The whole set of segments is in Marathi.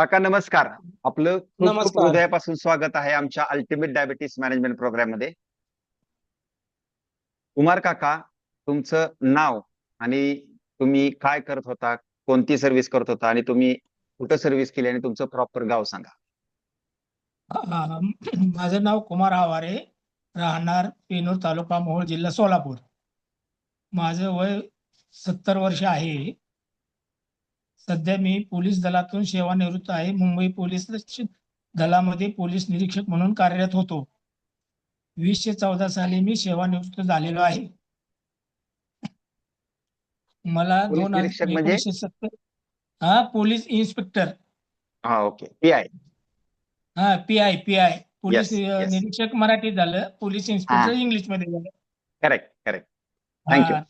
काका नमस्कार. आपलं नमस्कार. हृदयापासून स्वागत आहे आमच्या अल्टिमेट डायबिटीस मॅनेजमेंट प्रोग्राममध्ये. कुमार काका तुमचं नाव आणि तुम्ही काय करत होता कोणती सर्व्हिस करत होता आणि तुम्ही कुठं सर्व्हिस केली आणि तुमचं प्रॉपर गाव सांगा. अ, माझं नाव कुमार आवारे राहणार पेनूर तालुका मोहोळ जिल्हा सोलापूर. माझं वय सत्तर वर्ष आहे. सध्या मी पोलीस दलातून सेवानिवृत्त आहे. मुंबई पोलीस दलामध्ये पोलीस निरीक्षक म्हणून कार्यरत होतो. वीसशे चौदा साली मी सेवानिवृत्त झालेलो आहे. मला दोन निरीक्षक म्हणजे? एकोणीसशे सत्तर हा पोलीस इन्स्पेक्टर. हा ओके. P I. हा P I P I. Police. निरीक्षक मराठीत झालं. पोलीस इन्स्पेक्टर इंग्लिशमध्ये झालं. करेक्ट करेक्ट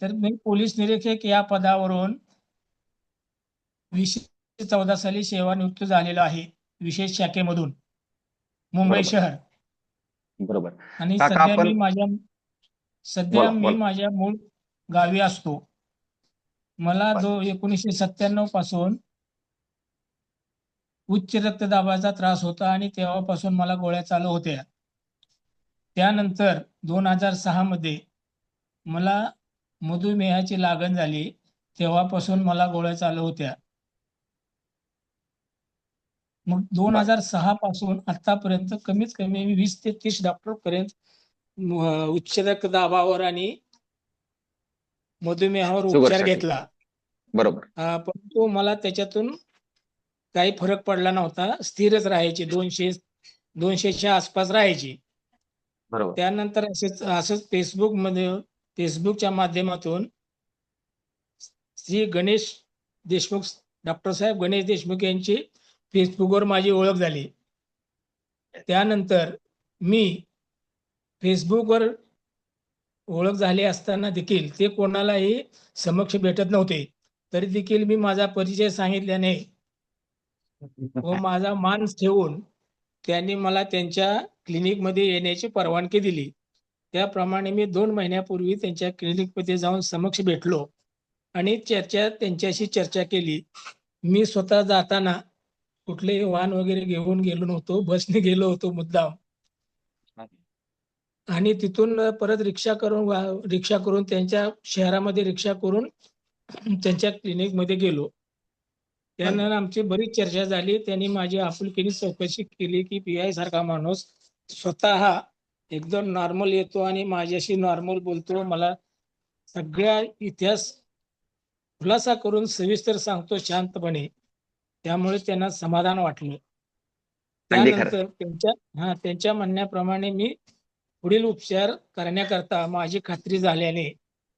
तर मी पोलीस निरीक्षक या पदावरून वीसशे चौदा साली सेवानिवृत्त झालेलो आहे विशेष शाखेमधून. मुंबई. शहर. बरोबर. आणि सध्या मी माझ्या सध्या मी. माझ्या मूळ गावी असतो. मला. दो एकोणीसशे सत्त्याण्णवपासून उच्च रक्तदाबाचा त्रास होता आणि तेव्हापासून मला गोळ्या चालू होत्या. त्यानंतर दोन हजार सहा मध्ये मला मधुमेहाची लागण झाली. तेव्हापासून मला गोळ्या चालू होत्या. मग दोन. हजार सहा पासून आतापर्यंत कमीत कमी वीस ते तीस डॉक्टर पर्यंत उच्च रक्तदाबावर आणि मधुमेहावर उपचार. घेतला बरोबर परंतु मला त्याच्यातून काही फरक पडला नव्हता स्थिरच राहायची दोनशे दोनशेच्या आसपास राहायची बरोबर त्यानंतर असेच असंच फेसबुकमध्ये फेसबुकच्या माध्यमातून श्री गणेश देशमुख डॉक्टर साहेब गणेश देशमुख यांची फेसबुकवर माझी ओळख झाली. त्यानंतर मी फेसबुकवर ओळख झाली असताना देखील ते कोणालाही समक्ष भेटत नव्हते. तरी देखील मी माझा परिचय सांगितल्याने व माझा मान ठेवून त्यांनी मला त्यांच्या क्लिनिकमध्ये येण्याची परवानगी दिली. त्याप्रमाणे मी दोन महिन्यापूर्वी त्यांच्या क्लिनिकमध्ये जाऊन समक्ष भेटलो आणि चर्चा त्यांच्याशी चर्चा केली. मी स्वतः जाताना कुठलेही वाहन वगैरे घेऊन गेलो नव्हतो बसने गेलो होतो मुद्दाम. आणि तिथून परत रिक्षा करून रिक्षा करून त्यांच्या शहरामध्ये रिक्षा करून त्यांच्या क्लिनिकमध्ये गेलो. त्यानंतर आमची बरीच चर्चा झाली. त्यांनी माझी आपुलकीने चौकशी केली की पी आय सारखा माणूस स्वतः एकदम नॉर्मल येतो आणि माझ्याशी नॉर्मल बोलतो. मला सगळ्या इतिहास खुलासा करून सविस्तर सांगतो शांतपणे. त्यामुळे त्यांना समाधान वाटलं. त्यानंतर त्यांच्या हा त्यांच्या म्हणण्याप्रमाणे मी पुढील उपचार करण्याकरता माझी खात्री झाल्याने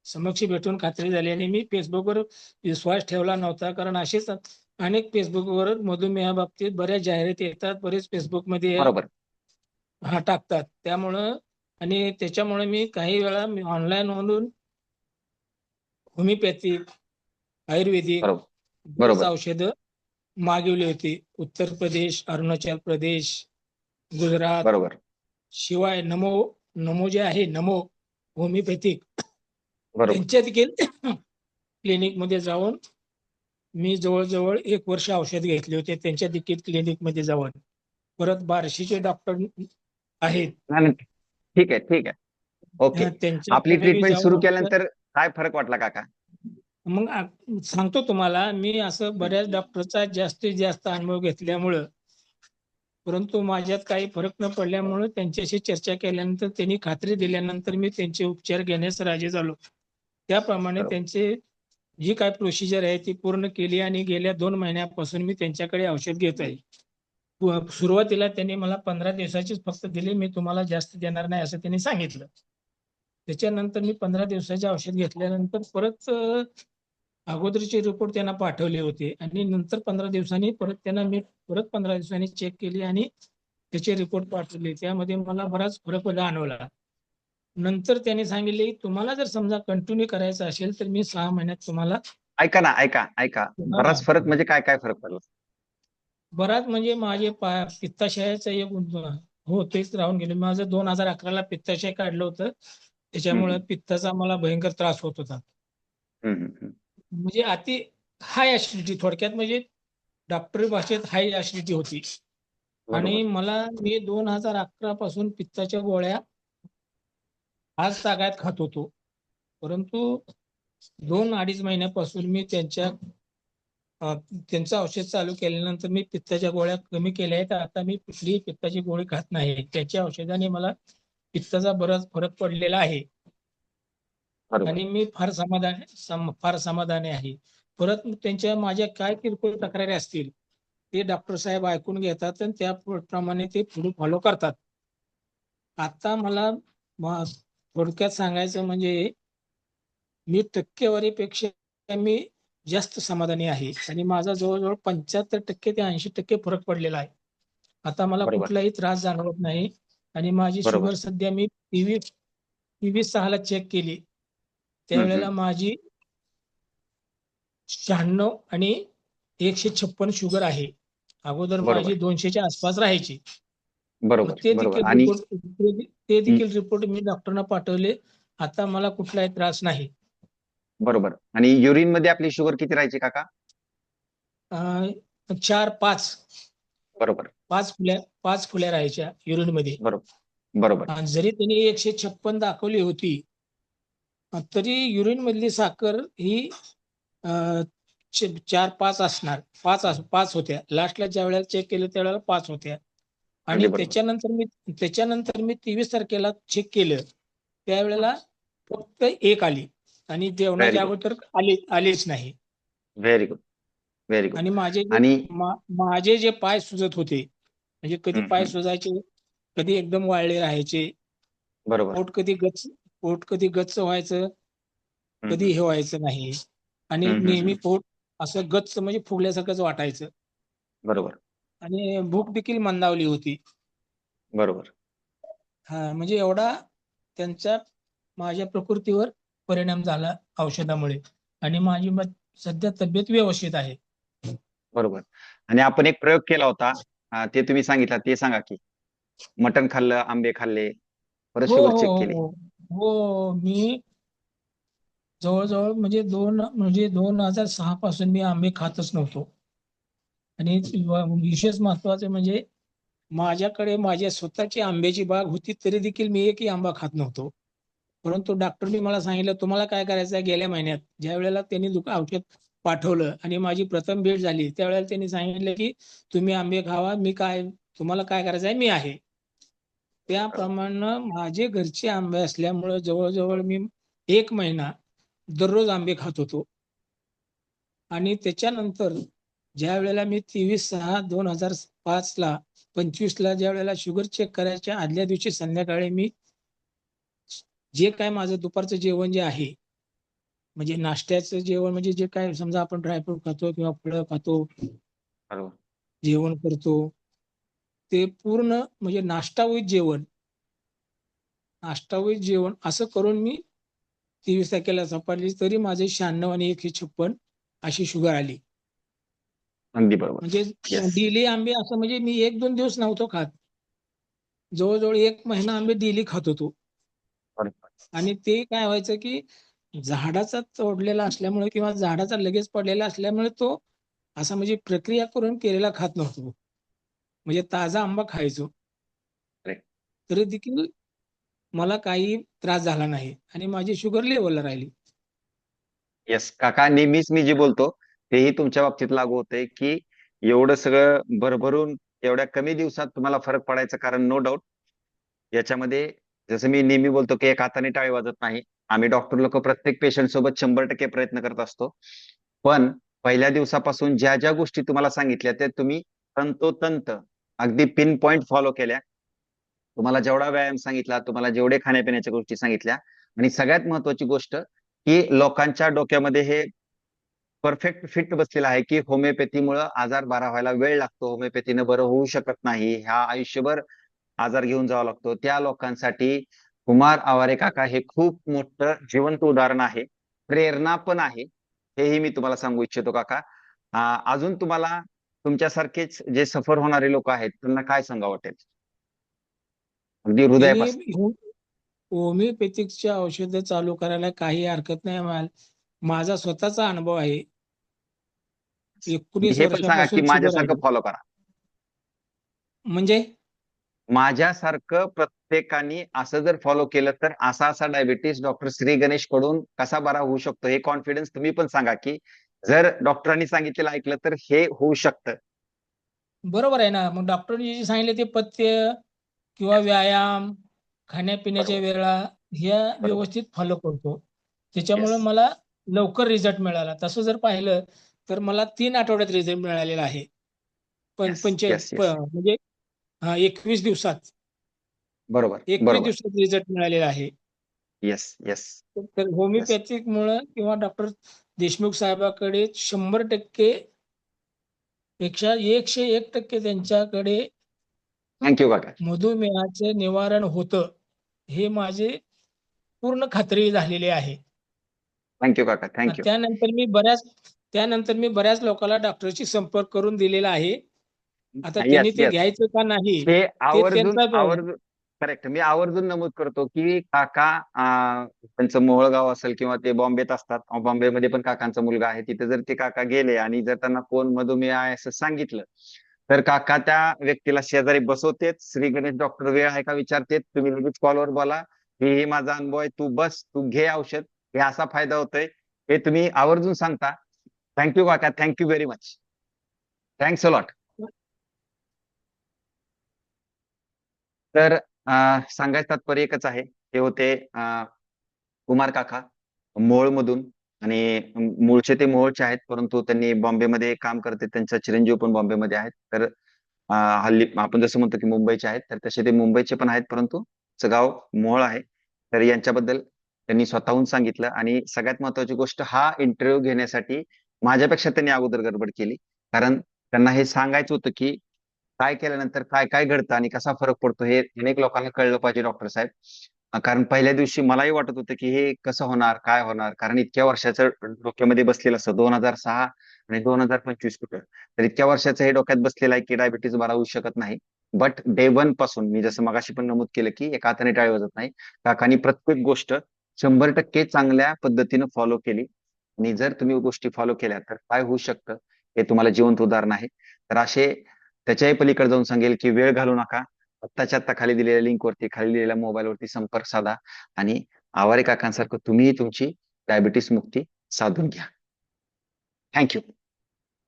समक्ष भेटून खात्री झाल्याने मी फेसबुकवर विश्वास ठेवला नव्हता. कारण असेच अनेक फेसबुकवर मधुमेहाबाबतीत बऱ्याच जाहिराती येतात बरेच फेसबुकमध्ये हा टाकतात. त्यामुळं आणि त्याच्यामुळे मी काही वेळा मी ऑनलाईन म्हणून होमिओपॅथिक आयुर्वेदिक. औषधं मागवली होती. उत्तर प्रदेश अरुणाचल प्रदेश गुजरात. बरोबर. शिवाय नमो नमो जे आहे नमो होमिओपॅथिक. बरोबर. त्यांच्या देखील क्लिनिकमध्ये जाऊन मी जवळजवळ एक वर्ष औषध घेतले होते. त्यांच्या देखील क्लिनिकमध्ये जाऊन. परत बार्शीचे डॉक्टर आहेत. नाही, नाही. ठीक आहे ठीक आहे. ओके. आपली ट्रीटमेंट सुरू केल्यानंतर काय फरक वाटला काका? मग सांगतो तुम्हाला मी असं बऱ्याच डॉक्टरचा जास्तीत जास्त अनुभव घेतल्यामुळं परंतु माझ्यात काही फरक न पडल्यामुळं त्यांच्याशी चर्चा केल्यानंतर त्यांनी खात्री दिल्यानंतर मी त्यांचे उपचार घेण्यास राजी झालो. त्याप्रमाणे. त्यांचे जी काय प्रोसिजर आहे ती पूर्ण केली आणि गेल्या दोन महिन्यापासून मी त्यांच्याकडे औषध घेत आहे. सुरुवातीला त्यांनी मला पंधरा दिवसाचीच फक्त दिली मी तुम्हाला जास्त देणार नाही असं त्यांनी सांगितलं. त्याच्यानंतर मी पंधरा दिवसाचे औषध घेतल्यानंतर परत अगोदरचे रिपोर्ट त्यांना पाठवले होते. आणि नंतर पंधरा दिवसांनी परत त्यांना मी परत पंधरा दिवसांनी चेक केली आणि त्याचे रिपोर्ट पाठवले. त्यामध्ये मला बराच फरक जाणवला नंतर त्यांनी सांगितले तुम्हाला जर समजा कंटिन्यू करायचं असेल तर मी सहा महिन्यात तुम्हाला ऐका ना ऐका ऐका. बराच फरक म्हणजे काय काय फरक पडला? बराच म्हणजे माझे पित्ताशयाचं एक हो तेच राहून गेले. माझं दोन हजार अकराला पित्ताशय काढलं होतं. त्याच्यामुळे पित्ताचा मला भयंकर त्रास होत होता. म्हणजे अति हाय ऍसिडिटी थोडक्यात म्हणजे डॉक्टरी भाषेत हाय ऍसिडिटी होती. आणि मला मी दोन हजार अकरा पासून पित्ताच्या गोळ्या आज तागायत खात होतो. परंतु दोन अडीच महिन्यापासून मी त्यांच्या त्यांचं औषध चालू केल्यानंतर मी पित्ताच्या गोळ्या कमी केल्या आहेत. आता मी कुठलीही पित्ताची गोळी खात नाही. त्याच्या औषधाने मला पित्ताचा बराच फरक पडलेला आहे. आणि मी फार समाधान सम- फार समाधानी आहे. परत त्यांच्या माझ्या काय किरकोळ तक्रारी असतील ते डॉक्टर साहेब ऐकून घेतात आणि त्याप्रमाणे ते पुढे फॉलो करतात. आता मला थोडक्यात सांगायचं म्हणजे मी टक्केवारीपेक्षा मी जास्त समाधानी आहे. आणि माझा जवळजवळ पंच्याहत्तर टक्के ते ऐंशी टक्के फरक पडलेला आहे. आता मला. कुठलाही त्रास जाणवत नाही. आणि माझी. शुगर सध्या मी तेवीस तेवीस सहाला चेक केली. त्यावेळेला माझी शहाण्णव आणि एकशे छप्पन शुगर आहे. अगोदर बरोबर. माझी दोनशेच्या आसपास राहायची. बरोबर ते बरोबर. देखील रिपोर्ट ते- ते देखील रिपोर्ट मी डॉक्टरना पाठवले. आता मला कुठलाही त्रास नाही. बरोबर. आणि युरिनमध्ये आपली शुगर किती राहायची काका? अं, चार पाच. बरोबर. पाच फुल्या पाच फुल्या राहायच्या युरिनमध्ये. बरोबर. आणि जरी त्यांनी एकशे छप्पन दाखवली होती तरी युरिन मधली साखर ही चार पाच असणार. पाच पाच होत्या. लास्टला ज्या वेळेला चेक केलं त्यावेळेला पाच होत्या. आणि. त्याच्यानंतर मी त्याच्यानंतर मी तेवीस तारखेला चेक केलं. त्यावेळेला फक्त एक आली. आणि जेवणाच्या. अगोदर आली आलीच नाही. व्हेरी गुड व्हेरी गुड आणि माझे माझे जे पाय सुजत होते म्हणजे कधी पाय. सुजायचे कधी एकदम वाळले राहायचे बरोबर. पोट कधी गच्च पोट कधी गच्च व्हायचं कधी हे व्हायचं नाही. आणि हम्म, हम्म, नेहमी हम्म. पोट असं गच्च म्हणजे फुगल्यासारखंच वाटायचं. बरोबर. आणि भूक देखील मंदावली होती. बरोबर. हा म्हणजे एवढा त्यांच्या माझ्या प्रकृतीवर परिणाम झाला औषधामुळे. आणि माझी सध्या तब्येत व्यवस्थित आहे. बरोबर. आणि आपण एक प्रयोग केला होता. अं, ते तुम्ही सांगितला ते सांगा की मटण खाल्लं आंबे खाल्ले परत हो शुगर हो चेक हो केली. हो. हो मी जवळजवळ म्हणजे दोन म्हणजे दोन हजार सहा पासून मी आंबे खातच नव्हतो. आणि विशेष महत्त्वाचे म्हणजे माझ्याकडे माझ्या स्वतःची आंब्याची बाग होती तरी देखील मी एकही आंबा खात नव्हतो. परंतु डॉक्टरने मला सांगितलं तुम्हाला काय करायचं आहे? गेल्या महिन्यात ज्या वेळेला त्यांनी दुका औषध पाठवलं आणि माझी प्रथम भेट झाली त्यावेळेला त्यांनी सांगितलं की तुम्ही आंबे खावा मी काय तुम्हाला काय करायचं आहे? मी आहे. त्याप्रमाणे माझे घरचे आंबे असल्यामुळे जवळजवळ मी एक महिना दररोज आंबे खात होतो. आणि त्याच्यानंतर ज्या वेळेला मी तेवीस सहा दोन हजार पाच ला पंचवीस ला ज्या वेळेला शुगर चेक करायच्या आदल्या दिवशी संध्याकाळी मी जे काय माझं दुपारचं जेवण जे आहे म्हणजे नाश्त्याचं जेवण म्हणजे जे काय समजा आपण ड्रायफ्रूट खातो किंवा फळं खातो जेवण करतो ते पूर्ण म्हणजे नाश्ता विथ जेवण. नाश्ता विथ जेवण असं करून मी तेवीस तारखेला सापडली तरी माझे शहाण्णव आणि एकशे छप्पन अशी शुगर आली. म्हणजे. डेली आंबे असं म्हणजे मी एक दोन दिवस नव्हतो खात. जवळजवळ एक महिना आंबे डेली खात होतो. आणि ते काय व्हायचं की झाडाचा तोडलेला असल्यामुळे किंवा झाडाचा लगेच पडलेला असल्यामुळे तो असा म्हणजे प्रक्रिया करून केलेला खात नव्हतो. म्हणजे ताजा आंबा खायचो. तरी देखील मला काही त्रास झाला नाही आणि माझी शुगर लेवलला राहिली. येस काका नेहमीच मी जे बोलतो तेही तुमच्या बाबतीत लागू होतंय की एवढं सगळं भरभरून एवढ्या कमी दिवसात तुम्हाला फरक पडायचं कारण नो डाऊट याच्यामध्ये जसं मी नेहमी बोलतो की एक हाताने टाळी वाजत नाही. आम्ही डॉक्टर लोक प्रत्येक पेशंट सोबत शंभर टक्के प्रयत्न करत असतो. पण पहिल्या दिवसापासून ज्या ज्या गोष्टी तुम्हाला सांगितल्या त्या तुम्ही तंतोतंत अगदी पिन पॉइंट फॉलो केल्या. तुम्हाला जेवढा व्यायाम सांगितला तुम्हाला जेवढे खाण्यापिण्याच्या गोष्टी सांगितल्या आणि सगळ्यात महत्वाची गोष्ट की लोकांच्या डोक्यामध्ये हे परफेक्ट फिट बसलेलं आहे की होमिओपॅथीमुळं आजार बरा व्हायला वेळ लागतो. होमिओपॅथीनं बरं होऊ शकत नाही. ह्या आयुष्यभर आजार घेऊन जावा लागतो. त्या लोकांसाठी कुमार आवारे काका हे खूप मोठं जिवंत उदाहरण आहे. प्रेरणा पण आहे. हेही मी तुम्हाला सांगू इच्छितो काका. अजून तुम्हाला तुमच्यासारखेच जे सफर होणारे लोक आहेत त्यांना काय सांगा वाटेल? अगदी हृदयापासून. होमिओपॅथिकच्या औषधं चालू करायला काही हरकत नाही मला माझा स्वतःचा अनुभव आहे. एकोणीस पण सांगा की वर्षापासून माझ्यासारखं फॉलो करा. म्हणजे? माझ्यासारखं प्रत्येकाने असं जर फॉलो केलं तर असा असा डायबिटीस डॉक्टर श्री गणेशकडून कसा बरा होऊ शकतो हे कॉन्फिडन्स तुम्ही पण सांगा की जर डॉक्टरांनी सांगितलेलं ऐकलं तर हे होऊ शकतं. बरोबर आहे ना. मग डॉक्टरनी जे सांगितले ते पथ्य किंवा व्यायाम खाण्यापिण्याच्या वेळा ह्या व्यवस्थित फॉलो करतो. त्याच्यामुळे Yes. मला लवकर रिझल्ट मिळाला. तसं जर पाहिलं तर मला तीन आठवड्यात रिझल्ट मिळालेला आहे. पण Yes, पंच yes, yes. प- म्हणजे हा, एकवीस दिवसात. बरोबर एकवीस बरोबर. दिवसात रिझल्ट मिळालेला आहे. येस येस तर होमिओपॅथिक मुळे किंवा डॉक्टर देशमुख साहेबाकडे शंभर टक्के पेक्षा एकशे एक टक्के त्यांच्याकडे थँक्यू काका. मधुमेहाचे निवारण होतं हे माझे पूर्ण खात्री झालेली आहे. थँक्यू काका. थँक्यू त्यानंतर मी बऱ्याच त्यानंतर मी बऱ्याच लोकांना डॉक्टरशी संपर्क करून दिलेला आहे. आता त्यांनी ते. घ्यायचं का नाही त्यांचा आवर्जून करेक्ट मी आवर्जून नमूद करतो की काका त्यांचं मोहळगाव असेल किंवा ते बॉम्बेत असतात बॉम्बे बॉम्बेमध्ये पण काकांचा मुलगा आहे. तिथे जर ते काका गेले आणि जर त्यांना कोण मधुमेह आहे असं सांगितलं तर काका त्या व्यक्तीला शेजारी बसवतेत श्री गणेश डॉक्टर वेळ आहे का विचारतेत? तुम्ही लगेच कॉलवर बोला. हे हे माझा अनुभव आहे. तू बस तू घे औषध. हे असा फायदा होतोय. हे तुम्ही आवर्जून सांगता. थँक्यू काका. Thank you very much thanks a lot तर सांगायचं तात्पर्य एकच आहे. ते होते कुमार काका मोळमधून आणि मूळचे ते मोहोळचे आहेत परंतु त्यांनी बॉम्बेमध्ये काम करते. त्यांचा चिरंजीव पण बॉम्बेमध्ये आहेत. तर हल्ली आपण जसं म्हणतो की मुंबईचे आहेत तर तसे ते मुंबईचे पण आहेत परंतु गाव मोळ आहे. तर यांच्याबद्दल त्यांनी स्वतःहून सांगितलं आणि सगळ्यात महत्वाची गोष्ट हा इंटरव्ह्यू घेण्यासाठी माझ्यापेक्षा त्यांनी अगोदर गडबड केली. कारण त्यांना हे सांगायचं होतं की काय केल्यानंतर काय काय घडतं आणि कसा फरक पडतो हे अनेक लोकांना कळलं पाहिजे डॉक्टर साहेब. कारण पहिल्या दिवशी मलाही वाटत होतं की हे कसं होणार काय होणार? कारण इतक्या वर्षाचं डोक्यामध्ये बसलेलं असतं दोन हजार सहा आणि दोन हजार पंचवीस कुठं? तर इतक्या वर्षाचं हे डोक्यात बसलेलं आहे की डायबिटीज बरा होऊ शकत नाही. बट डे वनपासून मी जसं मगाशी पण नमूद केलं की एका हाताने टाळी वाजत नाही. काकांनी प्रत्येक गोष्ट शंभर टक्के चांगल्या पद्धतीनं फॉलो केली. आणि जर तुम्ही गोष्टी फॉलो केल्या तर काय होऊ शकतं हे तुम्हाला जिवंत उदाहरण आहे. तर असे त्याच्याही पलीकडे जाऊन सांगेल की वेळ घालू नका. आत्ताच्या आत्ता खाली दिलेल्या लिंक वरती खाली दिलेल्या मोबाईल वरती संपर्क साधा आणि आवारे काकांसारखं तुम्हीही तुमची डायबिटीस मुक्ती साधून घ्या. थँक्यू